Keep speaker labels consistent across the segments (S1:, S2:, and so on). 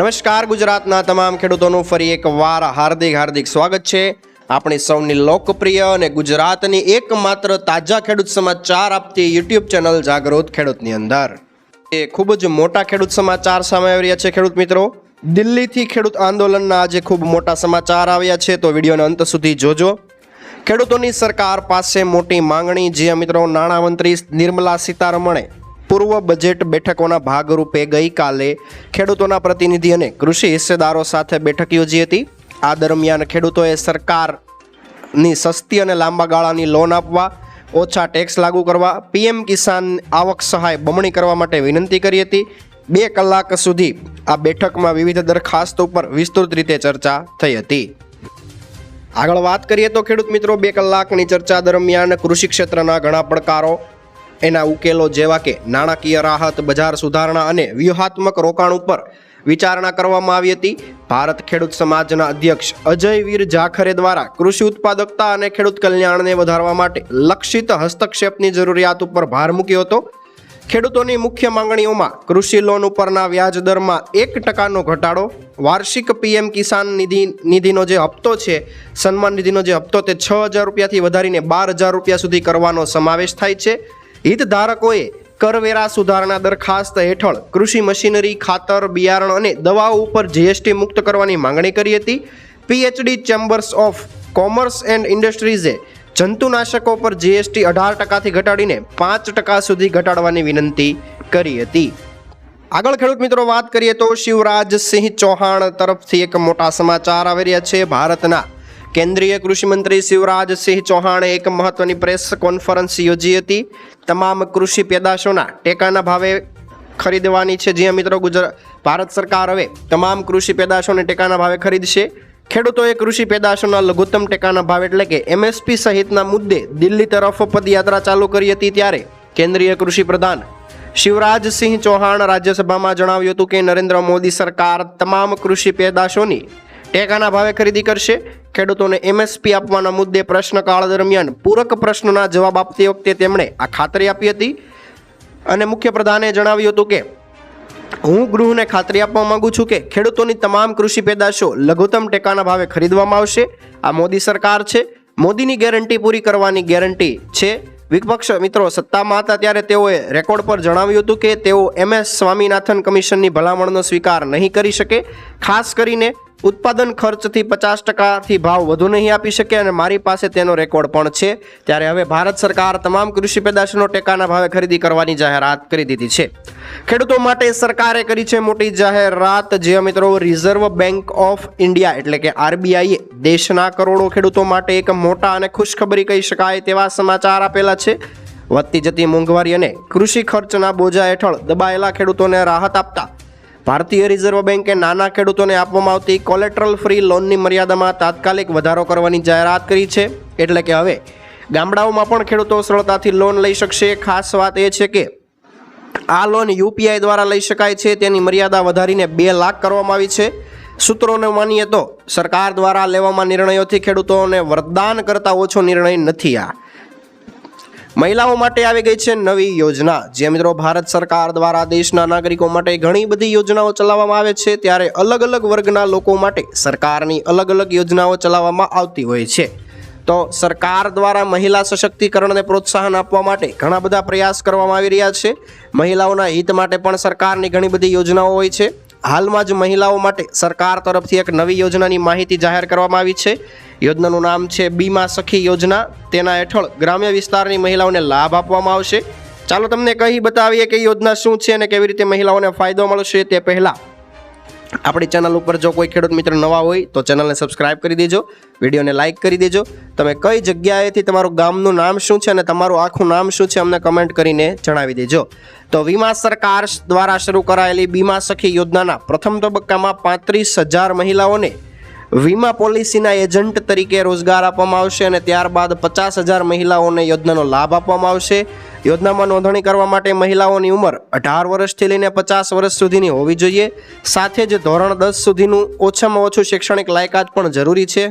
S1: નમસ્કાર, ગુજરાતના તમામ ખેડૂતોનું ફરી એક વાર હાર્દિક હાર્દિક સ્વાગત છે. આપણી સૌની લોકપ્રિય અને ગુજરાતની એકમાત્ર તાજા ખેડૂત સમાચાર આપતી યુટ્યુબ ચેનલ જાગૃત ખેડૂતની અંદર. એ ખૂબ જ મોટા ખેડૂત સમાચાર સામે આવી રહ્યા છે ખેડૂત મિત્રો. દિલ્હીથી ખેડૂત આંદોલનના આજે ખૂબ મોટા સમાચાર આવ્યા છે, તો વિડીયોના અંત સુધી જોજો. ખેડૂતોની સરકાર પાસે મોટી માંગણી જે મિત્રો, નાણામંત્રી નિર્મલા સીતારમણે પૂર્વ બજેટ બેઠકોના ભાગરૂપે ગઈકાલે ખેડૂતોના પ્રતિનિધિ અને કૃષિ હિસ્સેદારો સાથે બેઠક યોજી હતી. આ દરમિયાન ખેડૂતોએ સરકારની સસ્તી અને લાંબા ગાળાની લોન આપવા, ઓછા ટેક્સ લાગુ કરવા, પીએમ કિસાન આવક સહાય બમણી કરવા માટે વિનંતી કરી હતી. બે કલાક સુધી આ બેઠકમાં વિવિધ દરખાસ્તો પર વિસ્તૃત રીતે ચર્ચા થઈ હતી. આગળ વાત કરીએ તો ખેડૂત મિત્રો, બે કલાકની ચર્ચા દરમિયાન કૃષિ ક્ષેત્રના ઘણા પડકારો એના ઉકેલો જેવા કે નાણાકીય રાહત, બજાર સુધારણા અને વ્યૂહાત્મક રોકાણ ઉપર વિચારણા કરવામાં આવી હતી. ભારત ખેડૂત સમાજના અધ્યક્ષ અજય વીર જાખરે દ્વારા કૃષિ ઉત્પાદકતા અને ખેડૂત કલ્યાણને વધારવા માટે લક્ષિત હસ્તક્ષેપની જરૂરિયાત ઉપર ભાર મૂક્યો હતો. ખેડૂતોની મુખ્ય માંગણીઓમાં કૃષિ લોન ઉપરના વ્યાજ દરમાં એક ટકાનો ઘટાડો, વાર્ષિક પીએમ કિસાન નિધિ, નિધિનો જે હપ્તો છે, સન્માન નિધિનો જે હપ્તો તે છ હજાર રૂપિયાથી વધારીને બાર હજાર રૂપિયા સુધી કરવાનો સમાવેશ થાય છે. હિતધારકોએ કરવેરા સુધારણા દરખાસ્ત હેઠળ કૃષિ મશીનરી, ખાતર, બિયારણ અને દવાઓ ઉપર જીએસટી મુક્ત કરવાની માંગણી કરી હતી. PHD chambers of commerce and ઇન્ડસ્ટ્રીઝે જંતુનાશકો પર જીએસટી અઢાર ટકાથી ઘટાડીને પાંચ ટકા સુધી ઘટાડવાની વિનંતી કરી હતી. આગળ ખેડૂત મિત્રો વાત કરીએ તો શિવરાજસિંહ ચૌહાણ તરફથી એક મોટા સમાચાર આવી રહ્યા છે. ભારતના કેન્દ્રીય કૃષિમંત્રી શિવરાજસિંહ ચૌહાણે એક મહત્વની પ્રેસ કોન્ફરન્સ યોજી હતી. તમામ કૃષિ પેદાશોના ટેકાના ભાવે ખરીદવાની છે. જ્યાં મિત્રો, ગુજરાત, ભારત સરકાર હવે તમામ કૃષિ પેદાશોને ટેકાના ભાવે ખરીદશે. ખેડૂતોએ કૃષિ પેદાશોના લઘુત્તમ ટેકાના ભાવ એટલે કે એમએસપી સહિતના મુદ્દે દિલ્હી તરફ પદયાત્રા ચાલુ કરી હતી ત્યારે કેન્દ્રીય કૃષિ પ્રધાન શિવરાજસિંહ ચૌહાણ રાજ્યસભામાં જણાવ્યું હતું કે નરેન્દ્ર મોદી સરકાર તમામ કૃષિ પેદાશોની ટેકાના ભાવે ખરીદી કરશે. ખેડૂતોને એમએસપી આપવાના મુદ્દે પ્રશ્નકાળ દરમિયાન પૂરક પ્રશ્નના જવાબ આપતી વખતે તેમણે આ ખાતરી આપી હતી. અને મુખ્યપ્રધાને જણાવ્યું હતું કે, હું ગૃહને ખાતરી આપવા માંગુ છું કે ખેડૂતોની તમામ કૃષિ પેદાશો લઘુત્તમ ટેકાના ભાવે ખરીદવામાં આવશે. આ મોદી સરકાર છે. મોદીની ગેરંટી પૂરી કરવાની ગેરંટી છે. વિપક્ષ મિત્રો સત્તામાં હતા ત્યારે તેઓએ રેકોર્ડ પર જણાવ્યું હતું કે, તેઓ એમએસ સ્વામિનાથન કમિશનની ભલામણનો સ્વીકાર નહીં કરી શકે. ખાસ કરીને ઉત્પાદન ખર્ચથી પચાસ ટકાથી ભાવ વધુ નહીં આપી શકે અને મારી પાસે તેનો રેકોર્ડ પણ છે. ત્યારે હવે ભારત સરકાર તમામ કૃષિ પેદાશોનો ટેકાના ભાવે ખરીદી કરવાની જાહેરાત કરી દીધી છે. ખેડૂતો માટે સરકારે કરી છે મોટી જાહેરાત. જે મિત્રો રિઝર્વ બેંક ઓફ ઇન્ડિયા એટલે કે આરબીઆઈએ દેશના કરોડો ખેડૂતો માટે એક મોટા અને ખુશખબરી કહી શકાય તેવા સમાચાર આપેલા છે. વધતી જતી મોંઘવારી અને કૃષિ ખર્ચના બોજા હેઠળ દબાયેલા ખેડૂતોને રાહત આપતા ભારતીય રિઝર્વ બેન્કે નાના ખેડૂતોને આપવામાં આવતી કોલેટ્રલ ફ્રી લોનની મર્યાદામાં તાત્કાલિક વધારો કરવાની જાહેરાત કરી છે. એટલે કે હવે ગામડાઓમાં પણ ખેડૂતો સરળતાથી લોન લઈ શકશે. ખાસ વાત એ છે કે આ લોન યુપીઆઈ દ્વારા લઈ શકાય છે. તેની મર્યાદા વધારીને બે લાખ કરવામાં આવી છે. સૂત્રોને માનીએ તો સરકાર દ્વારા લેવામાં નિર્ણયોથી ખેડૂતોને વરદાન કરતા ઓછો નિર્ણય નથી આ. મહિલાઓ માટે આવી ગઈ છે નવી યોજના. જે મિત્રો ભારત સરકાર દ્વારા દેશના નાગરિકો માટે ઘણી બધી યોજનાઓ ચલાવવામાં આવે છે, ત્યારે અલગ અલગ વર્ગના લોકો માટે સરકારની અલગ અલગ યોજનાઓ ચલાવવામાં આવતી હોય છે. તો સરકાર દ્વારા મહિલા સશક્તિકરણને પ્રોત્સાહન આપવા માટે ઘણા બધા પ્રયાસ કરવામાં આવી રહ્યા છે. મહિલાઓના હિત માટે પણ સરકારની ઘણી બધી યોજનાઓ હોય છે. હાલમાં જ મહિલાઓ માટે સરકાર તરફથી એક નવી યોજનાની માહિતી જાહેર કરવામાં આવી છે. યોજનાનું નામ છે બીમા સખી યોજના. તેના હેઠળ ગ્રામ્ય વિસ્તારની મહિલાઓને લાભ આપવામાં આવશે. ચાલો તમને કહી બતાવીએ કે યોજના શું છે અને કેવી રીતે મહિલાઓને ફાયદો મળશે તે પહેલાં આપણી ચેનલ ઉપર જો કોઈ ખેડૂત મિત્ર નવા હોય તો ચેનલને સબસ્ક્રાઇબ કરી દેજો વિડીયોને લાઇક કરી દેજો. તમે કઈ જગ્યાએથી તમારું ગામનું નામ શું છે અને તમારું આખું નામ શું છે અમને કમેન્ટ કરીને જણાવી દેજો. તો વીમા સરકાર દ્વારા શરૂ કરાયેલી બીમા સખી યોજનાના પ્રથમ તબક્કામાં પાંત્રીસ હજાર મહિલાઓને વીમા પોલિસીના એજન્ટ તરીકે રોજગાર આપવામાં આવશે અને ત્યારબાદ પચાસ હજાર મહિલાઓને યોજનાનો લાભ આપવામાં આવશે. યોજનામાં નોંધણી કરવા માટે મહિલાઓની ઉંમર અઢાર વર્ષથી લઈને પચાસ વર્ષ સુધીની હોવી જોઈએ. સાથે જ ધોરણ દસ સુધીનું ઓછામાં ઓછું શૈક્ષણિક લાયકાત પણ જરૂરી છે.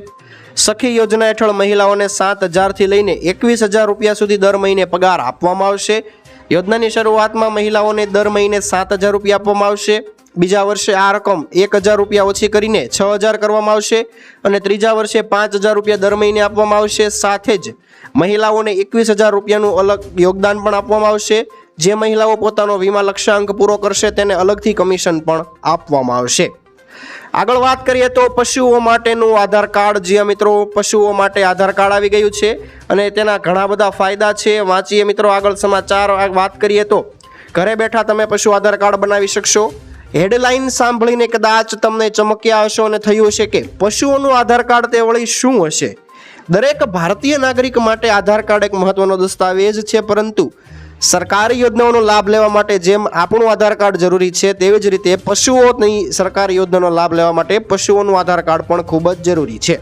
S1: સખી યોજના હેઠળ મહિલાઓને સાત હજારથી લઈને એકવીસ હજાર રૂપિયા સુધી દર મહિને પગાર આપવામાં આવશે. યોજનાની શરૂઆતમાં મહિલાઓને દર મહિને સાત હજાર રૂપિયા આપવામાં આવશે. બીજા વર્ષે આ રકમ એક હજાર રૂપિયા ઓછી કરીને છ હજાર કરવામાં આવશે અને ત્રીજા વર્ષે પાંચ હજાર રૂપિયા દર મહિને આપવામાં આવશે. સાથે જ મહિલાઓને એકવીસ હજાર રૂપિયાનું અલગ યોગદાન પણ આપવામાં આવશે. જે મહિલાઓ પોતાનો વીમા લક્ષ્યાંક પૂરો કરશે તેને અલગથી કમિશન પણ આપવામાં આવશે. આગળ વાત કરીએ તો પશુઓ માટેનું આધાર કાર્ડ. જે મિત્રો, પશુઓ માટે આધાર કાર્ડ આવી ગયું છે અને તેના ઘણા બધા ફાયદા છે. વાંચીએ મિત્રો આગળ સમાચાર. વાત કરીએ તો ઘરે બેઠા તમે પશુ આધાર કાર્ડ બનાવી શકશો. હેડલાઇન સાંભળીને કદાચ તમને ચમક્યા હશો અને થયું હશે કે પશુઓનું આધાર કાર્ડ તે વળી શું હશે? દરેક ભારતીય નાગરિક માટે આધાર કાર્ડ એક મહત્વનો દસ્તાવેજ છે, પરંતુ સરકારી યોજનાઓનો લાભ લેવા માટે જેમ આપણું આધાર કાર્ડ જરૂરી છે, તેવી જ રીતે પશુઓની સરકારી યોજનાનો લાભ લેવા માટે પશુઓનું આધાર કાર્ડ પણ ખૂબ જ જરૂરી છે.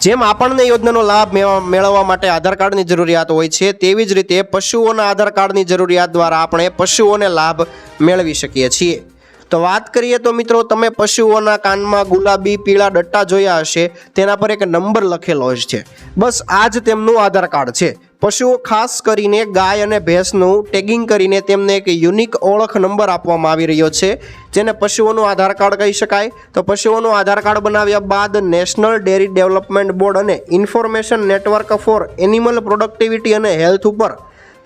S1: જેમ આપણને યોજનાનો લાભ મેળવવા માટે આધાર કાર્ડની જરૂરિયાત હોય છે, તેવી જ રીતે પશુઓના આધાર કાર્ડની જરૂરિયાત દ્વારા આપણે પશુઓને લાભ મેળવી શકીએ છીએ. તો વાત કરીએ તો મિત્રો, તમે પશુઓના કાનમાં ગુલાબી, પીળા ડટ્ટા જોયા હશે, તેના પર એક નંબર લખેલો છે. બસ આ જ તેમનું આધાર કાર્ડ છે. પશુઓ ખાસ કરીને ગાય અને ભેંસનું ટેગિંગ કરીને તેમને એક યુનિક ઓળખ નંબર આપવામાં આવી રહ્યો છે, જેને પશુઓનું આધાર કાર્ડ કહી શકાય. તો પશુઓનું આધાર કાર્ડ બનાવ્યા બાદ નેશનલ ડેરી ડેવલપમેન્ટ બોર્ડ અને information network for animal productivity અને હેલ્થ ઉપર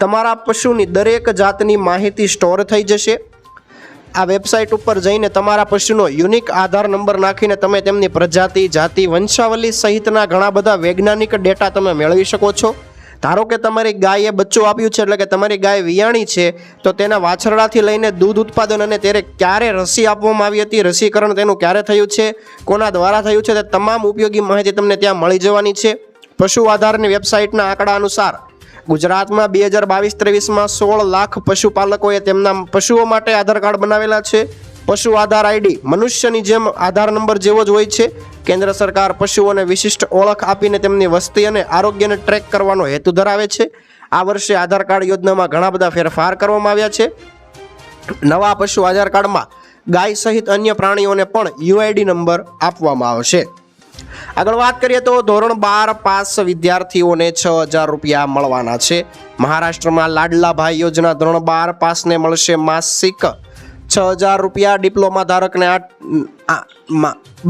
S1: તમારા પશુની દરેક જાતની માહિતી સ્ટોર થઈ જશે. આ વેબસાઇટ ઉપર જઈને તમારા પશુનો યુનિક આધાર નંબર નાખીને તમે તેમની પ્રજાતિ, જાતિ, વંશાવલી સહિતના ઘણા બધા વૈજ્ઞાનિક ડેટા તમે મેળવી શકો છો. ધારો કે તમારી ગાયે બચ્ચું આપ્યું છે, એટલે કે તમારી ગાય વિયાણી છે, તો તેના વાછરડાથી લઈને દૂધ ઉત્પાદન અને ત્યારે ક્યારે રસી આપવામાં આવી હતી, રસીકરણ તેનું ક્યારે થયું છે, કોના દ્વારા થયું છે, તે તમામ ઉપયોગી માહિતી તમને ત્યાં મળી જવાની છે. પશુ આધારની વેબસાઇટના આંકડા અનુસાર, ગુજરાતમાં બે હજાર બાવીસ ત્રેવીસમાં સોળ લાખ પશુપાલકોએ તેમના પશુઓ માટે આધાર કાર્ડ બનાવેલા છે. પશુ આધાર આઈડી, મનુષ્યની જેમ આધાર નંબર જેવો જ હોય છે. કેન્દ્ર સરકાર પશુઓને વિશિષ્ટ ઓળખ આપીને તેમની વસ્તી અને આરોગ્યને ટ્રેક કરવાનો હેતુ ધરાવે છે. આ વર્ષે આધાર કાર્ડ યોજનામાં ઘણા બધા ફેરફાર કરવામાં આવ્યા છે. નવા પશુ આધાર કાર્ડમાં ગાય સહિત અન્ય પ્રાણીઓને પણ યુઆઈડી નંબર આપવામાં આવશે. આગળ વાત કરીએ તો ધોરણ બાર પાસ વિદ્યાર્થીઓને છ હજાર રૂપિયા મળવાના છે. મહારાષ્ટ્રમાં લાડલા ભાઈ યોજના ધોરણ બાર પાસને મળશે માસિક છ હજાર રૂપિયા ડિપ્લોમા ધારકને આઠ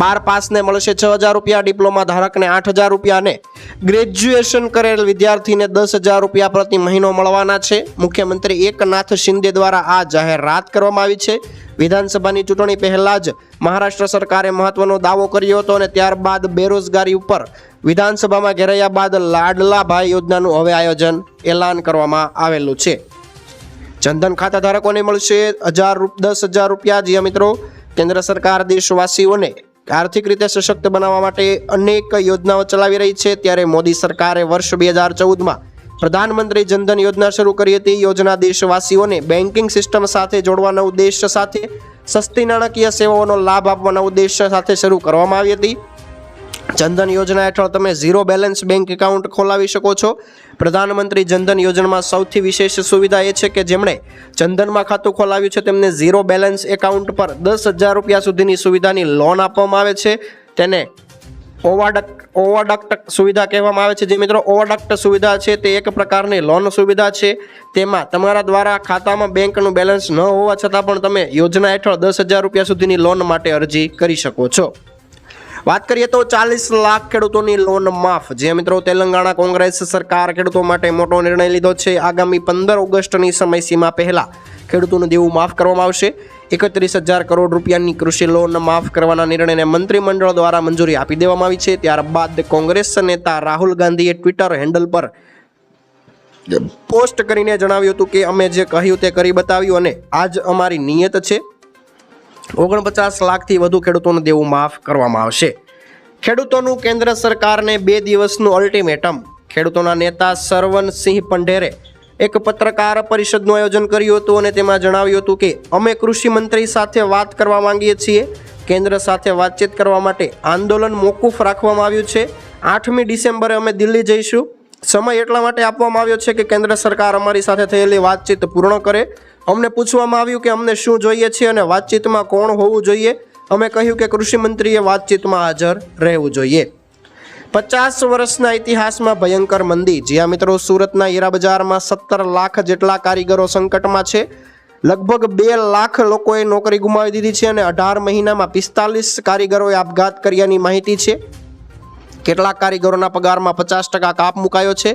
S1: બાર પાસને મળશે છ હજાર રૂપિયા, ડિપ્લોમા ધારકને આઠ હજાર રૂપિયા અને ગ્રેજ્યુએશન કરેલ વિદ્યાર્થીને દસ હજાર રૂપિયા પ્રતિ મહિનો મળવાના છે. મુખ્યમંત્રી એકનાથ શિંદે દ્વારા આ જાહેરાત કરવામાં આવી છે. વિધાનસભાની ચૂંટણી પહેલાં જ મહારાષ્ટ્ર સરકારે મહત્વનો દાવો કર્યો હતો અને ત્યારબાદ બેરોજગારી ઉપર વિધાનસભામાં ઘેરાયા બાદ લાડલા ભાઈ યોજનાનું હવે આયોજન એલાન કરવામાં આવેલું છે. જનધન ખાતા ધારકોને મળશે હજાર દસ હજાર રૂપિયા. જે મિત્રો, કેન્દ્ર સરકાર દેશવાસીઓને આર્થિક રીતે સશક્ત બનાવવા માટે અનેક યોજનાઓ ચલાવી રહી છે. ત્યારે મોદી સરકારે વર્ષ બે હજાર ચૌદમાં પ્રધાનમંત્રી જનધન યોજના શરૂ કરી હતી. યોજના દેશવાસીઓને બેન્કિંગ સિસ્ટમ સાથે જોડવાના ઉદ્દેશ્ય સાથે સસ્તી નાણાકીય સેવાઓનો લાભ આપવાના ઉદ્દેશ્ય સાથે શરૂ કરવામાં આવી હતી. જનધન યોજના હેઠળ તમે ઝીરો બેલેન્સ બેંક એકાઉન્ટ ખોલાવી શકો છો. પ્રધાનમંત્રી જનધન યોજનામાં સૌથી વિશેષ સુવિધા એ છે કે જેમણે જનધનમાં ખાતું ખોલાવ્યું છે, તેમને ઝીરો બેલેન્સ એકાઉન્ટ પર દસ હજાર રૂપિયા સુધીની સુવિધાની લોન આપવામાં આવે છે. તેને ઓવાડક્ટ ઓવાડક્ટ સુવિધા કહેવામાં આવે છે. જે મિત્રો ઓવાડક્ટ સુવિધા છે, તે એક પ્રકારની લોન સુવિધા છે. તેમાં તમારા દ્વારા ખાતામાં બેંકનું બેલેન્સ ન હોવા છતાં પણ તમે યોજના હેઠળ દસ હજાર રૂપિયા સુધીની લોન માટે અરજી કરી શકો છો. વાત કરીએ તો ચાલીસ લાખ ખેડૂતોની લોન માફ. જે મિત્રો તેલંગાણા કોંગ્રેસ સરકાર ખેડૂતો માટે મોટો નિર્ણય લીધો છે આગામી પંદર ઓગસ્ટની સમયસીમા પહેલાં ખેડૂતોનું દેવું માફ કરવામાં આવશે. એકત્રીસ હજાર કરોડ રૂપિયાની કૃષિ લોન માફ કરવાના નિર્ણયને મંત્રીમંડળ દ્વારા મંજૂરી આપી દેવામાં આવી છે. ત્યારબાદ કોંગ્રેસ નેતા રાહુલ ગાંધીએ ટ્વિટર હેન્ડલ પર પોસ્ટ કરીને જણાવ્યું હતું કે અમે જે કહ્યું તે કરી બતાવ્યું અને આજ અમારી નિયત છે. ઓગણપચાસ લાખથી વધુ ખેડૂતોનું દેવું માફ કરવામાં આવશે. ખેડૂતોનું કેન્દ્ર સરકારને બે દિવસનું અલ્ટિમેટમ ખેડૂતોના નેતા સરવનસિંહ પંઢેરે એક પત્રકાર પરિષદનું આયોજન કર્યું હતું અને તેમાં જણાવ્યું હતું કે, અમે કૃષિ મંત્રી સાથે વાત કરવા માંગીએ છીએ. કેન્દ્ર સાથે વાતચીત કરવા માટે આંદોલન મોકૂફ રાખવામાં આવ્યું છે. આઠમી ડિસેમ્બરે અમે દિલ્હી જઈશું. સમય એટલા માટે આપવામાં આવ્યો છે કે કેન્દ્ર સરકાર અમારી સાથે થયેલી વાતચીત પૂર્ણ કરે. અમને પૂછવામાં આવ્યું કે અમને શું જોઈએ છે અને વાતચીતમાં કોણ હોવું જોઈએ. અમે કહ્યું કે કૃષિમંત્રીએ વાતચીતમાં હાજર રહેવું જોઈએ. પચાસ વર્ષના ઇતિહાસમાં ભયંકર મંદી. જ્યાં મિત્રો, સુરતના હીરા બજારમાં સત્તર લાખ જેટલા કારીગરો સંકટમાં છે. લગભગ બે લાખ લોકોએ નોકરી ગુમાવી દીધી છે અને અઢાર મહિનામાં પિસ્તાલીસ કારીગરોએ આપઘાત કર્યાની માહિતી છે. કેટલાક કારીગરોના પગારમાં પચાસ ટકા કાપ મુકાયો છે.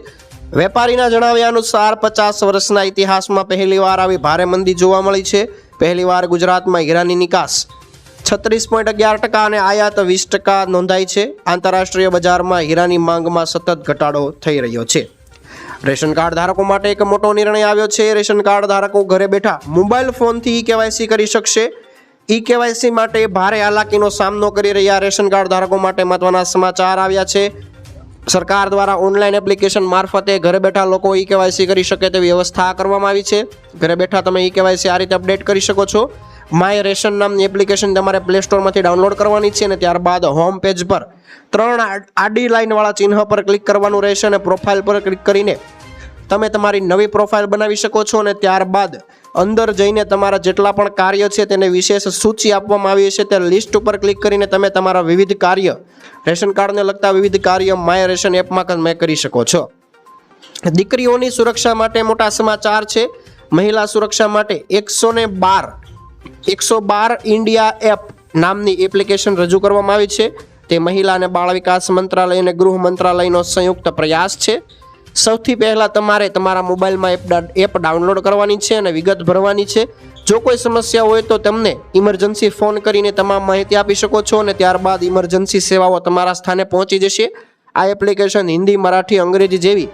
S1: વેપારીના જણાવ્યા અનુસાર પચાસ વર્ષના ઇતિહાસમાં પહેલીવાર આવી ભારે મંદી જોવા મળી છે. પહેલીવાર ગુજરાતમાં હીરાની નિકાસ. છત્રીસ પોઈન્ટ અગિયાર ટકા અને આયાત વીસ ટકા નોંધાઈ છે. આંતરરાષ્ટ્રીય બજારમાં હીરાની માંગમાં સતત ઘટાડો થઈ રહ્યો છે. રેશન કાર્ડ ધારકો માટે એક મોટો નિર્ણય આવ્યો છે. રેશન કાર્ડ ધારકો ઘરે બેઠા મોબાઈલ ફોનથી કેવાયસી કરી શકશે. ઈ કેવાયસી માટે ભારે હાલાકીનો સામનો કરી રહ્યા રેશન કાર્ડ ધારકો માટે મહત્વના સમાચાર આવ્યા છે. સરકાર દ્વારા ઓનલાઈન એપ્લિકેશન મારફતે ઘરે બેઠા લોકો ઈ કેવાયસી કરી શકે તેવી વ્યવસ્થા કરવામાં આવી છે. ઘરે બેઠા તમે ઈ કેવાયસી આ રીતે અપડેટ કરી શકો છો. માય રેશન નામની એપ્લિકેશન તમારે પ્લે સ્ટોરમાંથી ડાઉનલોડ કરવાની છે અને ત્યારબાદ હોમ પેજ પર ત્રણ આડી લાઇનવાળા ચિહ્ન પર ક્લિક કરવાનું રહેશે અને પ્રોફાઇલ પર ક્લિક કરીને તમે તમારી નવી પ્રોફાઇલ બનાવી શકો છો અને ત્યારબાદ અંદર જઈને તમારા જેટલા પણ કાર્ય છે તેને વિશેષ સૂચિ આપવામાં આવી છે તે લિસ્ટ ઉપર ક્લિક કરીને તમે તમારા વિવિધ કાર્ય, રેશન કાર્ડને લગતા વિવિધ કાર્ય માય રેશન એપમાં તમે કરી શકો છો. દીકરીઓની સુરક્ષા માટે મોટા સમાચાર છે. મહિલા સુરક્ષા માટે એકસો ને બાર, એકસો બાર ઇન્ડિયા એપ નામની એપ્લિકેશન રજૂ કરવામાં આવી છે. તે મહિલા અને બાળ વિકાસ મંત્રાલય અને ગૃહ મંત્રાલયનો સંયુક્ત પ્રયાસ છે. સૌથી પહેલાં તમારે તમારા મોબાઈલમાં એપ એપ ડાઉનલોડ કરવાની છે અને વિગત ભરવાની છે. જો કોઈ સમસ્યા હોય તો તમને ઇમરજન્સી ફોન કરીને તમામ માહિતી આપી શકો છો અને ત્યારબાદ ઇમરજન્સી સેવાઓ તમારા સ્થાને પહોંચી જશે. આ એપ્લિકેશન હિન્દી, મરાઠી, અંગ્રેજી જેવી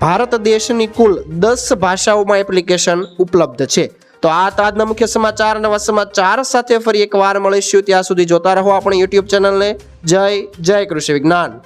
S1: ભારત દેશની કુલ દસ ભાષાઓમાં એપ્લિકેશન ઉપલબ્ધ છે. તો આ હતા આજના મુખ્ય સમાચાર. નવા સમાચાર સાથે ફરી એકવાર મળીશું. ત્યાં સુધી જોતા રહો આપણી યુટ્યુબ ચેનલને. જય જય કૃષિ વિજ્ઞાન.